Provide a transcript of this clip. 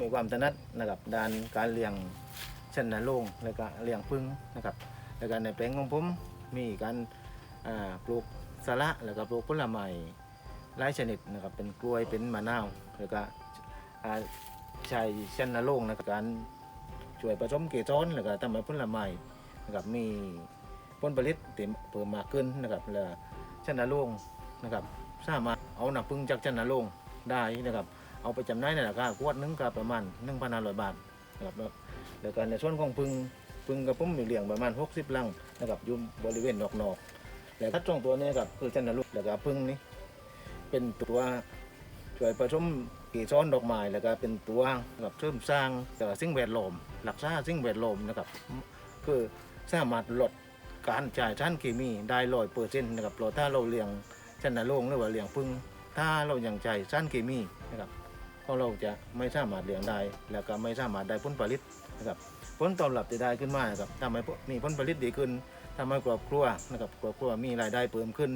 มีความถนัดนะครับด้านการเลี้ยงชันนโรงแล้วก็เลี้ยงพึ่งนะครับแล้วก็ในแปลงของผมมีการปลูกสาระแล้วก็ปลูกผลไม้หลายชนิดนะครับเป็นกล้วยเป็นมะนาวแล้วก็อ่าใช้ชันนโรงนะครับการช่วยผสมเกสรแล้วก็ทำให้ผลไม้นะครับมีผลผลิตเต็มเพิ่มมากขึ้นนะครับแล้วชันนโรงนะครับสามารถเอาหนักพึ่งจากชันนโรงได้นะครับ เอาไปจำหน่ายในราคาขวดหนึงก็ประมาณ1,500บาทนะครับแล้วแล้วก็ในส่วนของพึ่งพึ่งกับผมมีเลี้ยงประมาณ 60 ลังนะครับอยู่บริเวณนอกๆแล้วทัดสองตัวนี้ครับคือจันทรุแล้วก็พึ่งนี้เป็นตัวช่วยผสมเกสรดอกไม้แล้วก็เป็นตัวกับเสริมสร้างแต่สิ่งแวดล้อมรักษาสิ่งแวดล้อมนะครับคือสามารถลดการจ่ายสารเคมีได้ร้อยเปอร์เซ็นต์นะครับเพราะถ้าเราเลี้ยงชันนโรงหรือว่าเลี้ยงพึ่งถ้าเรายังจ่ายสารเคมีนะครับ ของเราจะไม่สามารถเลี้ยงได้ แล้วก็ไม่สามารถได้ผลผลิตนะครับผลตอบรับดีได้ขึ้นมากครับทำให้มีผลผลิตดีขึ้นทำให้ครอบครัวนะครับครอบครัวมีรายได้เพิ่มขึ้น